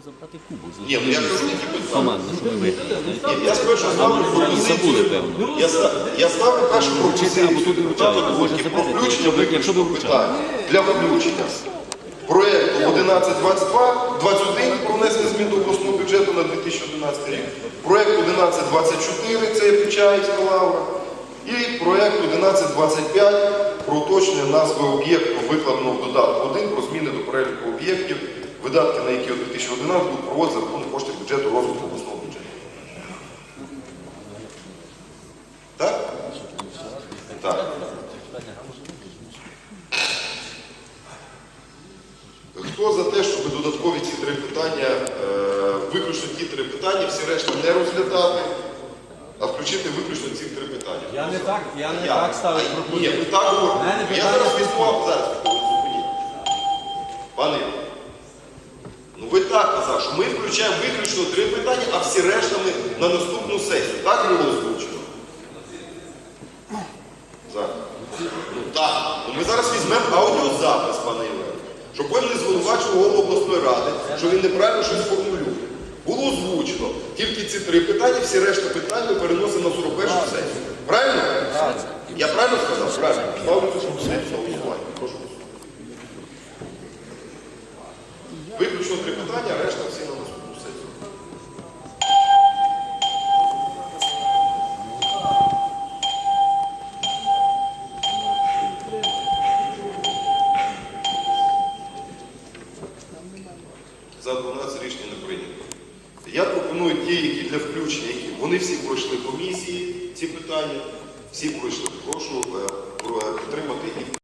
Забрати Кубу за Ні, ну я кажу, питання. команда, що ми виграли. Ні, Я спершу ставлю пропозицію. Певно. Я, ста- я ставлю першу пропозицію. або туди вручати, Питання може про забрати, включення якщо ви- якщо ви виключного питання. Для включення проєкту 1122, 21 про внесення змін до обласного бюджету на 2011 рік, проєкт 1124, це Печаївська лавра, і проєкт 1125 про уточнення назви об'єкту, викладеного в додатку 1 про зміни до переліку об'єктів, видатки на які у 2011 будуть проводити за рахунок коштів бюджету розвитку обласного бюджету. Так? Так. Хто за те, щоб додаткові ці три питання, е, виключно ті три питання, всі решта не розглядати, а включити виключно ці три питання? Я не так, я не Я. так ставив Ні, ви так говорите. Я зараз візьму зупиніть. Пане, Іване, ну ви так казав, що ми включаємо виключно три питання, а всі решта ми на наступну сесію. Так було озвучено? Зараз. Ну так. Ну, ми зараз візьмемо аудіозапис, пане Іване, щоб потім не звинувачував голову обласної ради, що він неправильно щось формулює. Було озвучено. Тільки ці три питання, всі решта питань ми переносимо на 41 сесію. Правильно? Я правильно сказав? Правильно. Ставлю голосування. Прошу голосувати. Три питання, решта всі на наступну сесію. За 12 рішення не прийнято. Я пропоную ті, які для включення, які вони всі пройшли комісії, ці питання, всі пройшли. Прошу е, про- підтримати і